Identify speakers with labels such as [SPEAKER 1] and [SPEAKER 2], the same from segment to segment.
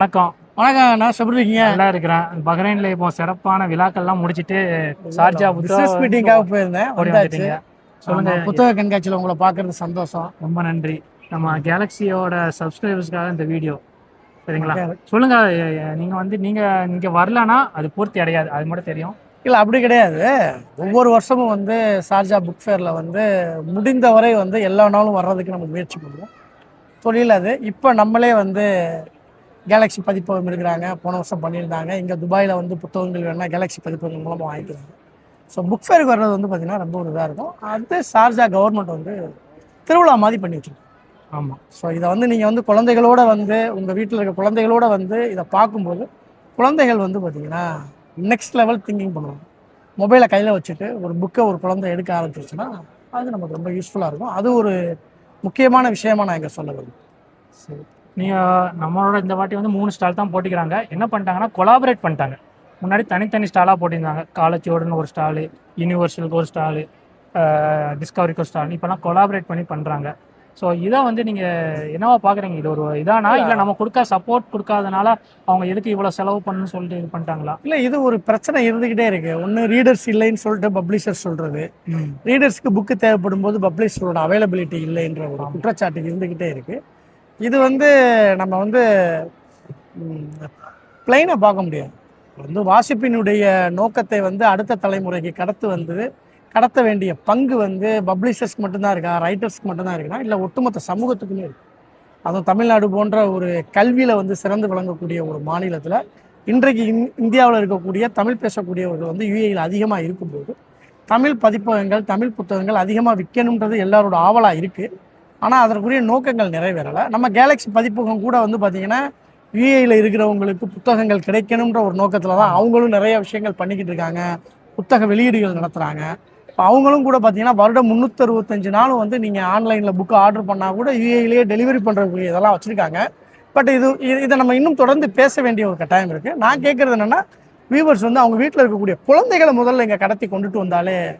[SPEAKER 1] வணக்கம்.
[SPEAKER 2] வணக்கம் நான் எப்படி இருக்கீங்க
[SPEAKER 1] நல்லா இருக்கிறேன். பஹ்ரைன்ல இப்போ சிறப்பான விழாக்கள்லாம் முடிச்சிட்டு ஷார்ஜா
[SPEAKER 2] பிசினஸ் மீட்டிங்காக போயிருந்தேன் வந்தாச்சு.
[SPEAKER 1] சொல்லுங்க.
[SPEAKER 2] புத்தக கண்காட்சியில் உங்களை பார்க்கறது சந்தோஷம்.
[SPEAKER 1] ரொம்ப நன்றி. நம்ம கேலக்ஸியோட சப்ஸ்கிரைபர்ஸ்க்காக இந்த வீடியோ சரிங்களா. சொல்லுங்க நீங்க வந்து நீங்க இங்க வரலனா அது பூர்த்தி அடையாது. அது மட்டும் தெரியும்.
[SPEAKER 2] இல்லை அப்படி கிடையாது. ஒவ்வொரு வருஷமும் வந்து ஷார்ஜா புக் ஃபேரில் வந்து முடிந்தவரை வந்து எல்லா நாளும் வர்றதுக்கு நம்ம முயற்சி பண்ணுவோம். தொழில் அது. இப்போ நம்மளே வந்து கேலக்ஸி பதிப்பகம் இருக்கிறாங்க போன வருஷம் பண்ணியிருந்தாங்க. இங்கே துபாயில் வந்து புத்தகங்கள் வேணா கேலக்ஸி பதிப்பகம் மூலமாக வாங்கிக்கிறாங்க ஸோ புக் ஃபேருக்கு வர்றது வந்து பார்த்திங்கன்னா ரொம்ப ஒரு இதாக இருக்கும். அது ஷார்ஜா கவர்மெண்ட் வந்து திருவிழா மாதிரி பண்ணி வச்சிருக்கோம்
[SPEAKER 1] ஆமா.
[SPEAKER 2] ஸோ இதை வந்து நீங்கள் வந்து குழந்தைகளோட வந்து உங்கள் வீட்டில் இருக்க குழந்தைகளோட வந்து இதை பார்க்கும்போது குழந்தைகள் வந்து பார்த்தீங்கன்னா நெக்ஸ்ட் லெவல் திங்கிங் பண்ணுவாங்க. மொபைலை கையில் வச்சுட்டு ஒரு புக்கை ஒரு குழந்தை எடுக்க ஆரம்பிச்சிச்சுன்னா அது நமக்கு ரொம்ப யூஸ்ஃபுல்லாக இருக்கும். அது ஒரு முக்கியமான விஷயமா நான் இங்கே சொல்ல விரும்புகிறேன்
[SPEAKER 1] சரி. நீங்க நம்மளோட இந்த வாட்டி வந்து மூணு ஸ்டால் தான் போட்டிக்கிறாங்க என்ன பண்ணிட்டாங்கன்னா கொலாபரேட் பண்ணிட்டாங்க. முன்னாடி தனித்தனி ஸ்டாலாக போட்டிருந்தாங்க. காலேஜோடன்னு ஒரு ஸ்டாலு யூனிவர்சலுக்கு ஒரு ஸ்டாலு டிஸ்கவரிக்கு ஒரு ஸ்டால் இப்போலாம் கொலாபரேட் பண்ணி பண்ணுறாங்க ஸோ இதை வந்து நீங்கள் என்னவா பார்க்குறீங்க இது ஒரு இதானா? இல்லை. நம்ம கொடுக்க சப்போர்ட் கொடுக்காதனால அவங்க எதுக்கு இவ்வளோ செலவு பண்ணணும்னு சொல்லிட்டு இது பண்ணிட்டாங்களா?
[SPEAKER 2] இல்லை இது ஒரு பிரச்சனை இருந்துக்கிட்டே இருக்குது ஒன்று ரீடர்ஸ் இல்லைன்னு சொல்லிட்டு பப்ளிஷர் சொல்கிறது ரீடர்ஸ்க்கு புக்கு தேவைப்படும் போது பப்ளிஷரோட அவைலபிலிட்டி இல்லைன்ற ஒரு குற்றச்சாட்டு இருந்துக்கிட்டே இருக்கு. இது வந்து நம்ம வந்து பிளைனாக பார்க்க முடியாது. வந்து வாசிப்பினுடைய நோக்கத்தை வந்து அடுத்த தலைமுறைக்கு கடத்து வந்து கடத்த வேண்டிய பங்கு வந்து பப்ளிஷர்ஸ்க்கு மட்டும்தான் இருக்கா ரைட்டர்ஸ்க்கு மட்டும்தான் இருக்குன்னா இல்லை ஒட்டுமொத்த சமூகத்துக்குமே இருக்கு. அதுவும் தமிழ்நாடு போன்ற ஒரு கல்வியில் வந்து சிறந்து விளங்கக்கூடிய ஒரு மாநிலத்தில் இன்றைக்கு இந் இந்தியாவில் இருக்கக்கூடிய தமிழ் பேசக்கூடியவர்கள் வந்து யுஏயில் அதிகமாக இருக்கும்போது தமிழ் பதிப்பகங்கள் தமிழ் புத்தகங்கள் அதிகமாக விற்கணுன்றது எல்லாரோட ஆவலாக இருக்குது ஆனால் அதற்குரிய நோக்கங்கள் நிறைவேறலை. நம்ம கேலக்ஸி பதிப்பகம் கூட வந்து பார்த்திங்கன்னா யூஏயில் இருக்கிறவங்களுக்கு புத்தகங்கள் கிடைக்கணுன்ற ஒரு நோக்கத்தில் தான் அவங்களும் நிறைய விஷயங்கள் பண்ணிக்கிட்டு இருக்காங்க. புத்தக வெளியீடுகள் நடத்துகிறாங்க இப்போ அவங்களும் கூட பார்த்தீங்கன்னா வருடம் முந்நூற்றறுபத்தஞ்சு நாளும் வந்து நீங்கள் ஆன்லைனில் புக்கு ஆர்டர் பண்ணால் கூட யுஏயிலேயே டெலிவரி பண்ணுறக்கூடிய இதெல்லாம் வச்சுருக்காங்க. பட் இது இது- இதை நம்ம இன்னும் தொடர்ந்து பேச வேண்டிய ஒரு கட்டாயம் இருக்குது நான் கேட்குறது என்னென்னா வியூவர்ஸ் வந்து அவங்க வீட்டில் இருக்கக்கூடிய குழந்தைகளை முதல்ல இங்கே கடத்தி கொண்டுட்டு வந்தாலே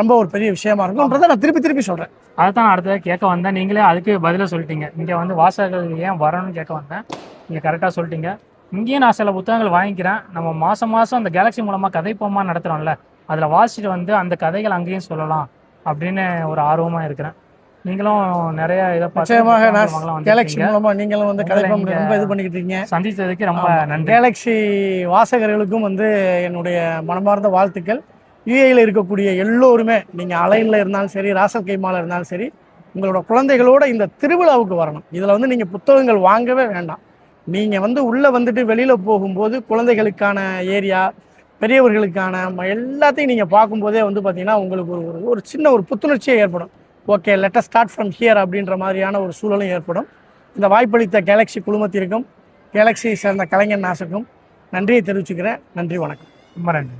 [SPEAKER 2] ரொம்ப ஒரு பெரிய விஷயமா இருக்கும்ன்றதை நான் திருப்பி திருப்பி சொல்கிறேன்
[SPEAKER 1] அதை தான் அடுத்தது கேட்க வந்தேன். நீங்களே அதுக்கு பதிலாக சொல்லிட்டீங்க. இங்கே வந்து வாசகர்கள் ஏன் வரணும்னு கேட்க வந்தேன். நீங்கள் கரெக்டாக சொல்லிட்டீங்க. இங்கேயும் நான் சில புத்தகங்கள் வாங்கிக்கிறேன். நம்ம மாதம் மாதம் அந்த கேலக்ஸி மூலமாக கதைப்போமா நடத்துகிறோம்ல அதில் வாசிச்சுட்டு வந்து அந்த கதைகள் அங்கேயும் சொல்லலாம் அப்படின்னு ஒரு ஆர்வமாக இருக்கிறேன். நீங்களும் நிறைய இதை
[SPEAKER 2] நிச்சயமாக கேலக்ஸி. மூலமாக நீங்களும் வந்து கதைப்பம்
[SPEAKER 1] இங்க
[SPEAKER 2] ரொம்ப இது பண்ணிக்கிட்டு இருக்கீங்க
[SPEAKER 1] சந்தித்ததுக்கு ரொம்ப நன்றி.
[SPEAKER 2] கேலக்ஸி வாசகர்களுக்கும் வந்து என்னுடைய மனமார்ந்த வாழ்த்துக்கள். யூஏயில் இருக்கக்கூடிய எல்லோருமே நீங்கள் அலைனில் இருந்தாலும் சரி ராசல் கைமால இருந்தாலும் சரி உங்களோட குழந்தைகளோட இந்த திருவிழாவுக்கு வரணும். இதில் வந்து நீங்கள் புத்தகங்கள் வாங்கவே வேண்டாம். நீங்கள் வந்து உள்ளே வந்துட்டு வெளியில் போகும்போது குழந்தைகளுக்கான ஏரியா பெரியவர்களுக்கான எல்லாத்தையும் நீங்கள் பார்க்கும்போதே வந்து பார்த்தீங்கன்னா உங்களுக்கு ஒரு ஒரு- ஒரு சின்ன ஒரு புத்துணர்ச்சியே ஏற்படும். Okay let's start from here அப்படின்ற மாதிரியான ஒரு சூழலும் ஏற்படும். இந்த வாய்ப்பளித்த கேலக்ஸி குழுமத்திற்கும் கேலக்ஸியை சேர்ந்த கலைஞர் நாசுக்கும் நன்றியை தெரிவிச்சுக்கிறேன். நன்றி வணக்கம்.
[SPEAKER 1] ரொம்ப நன்றி.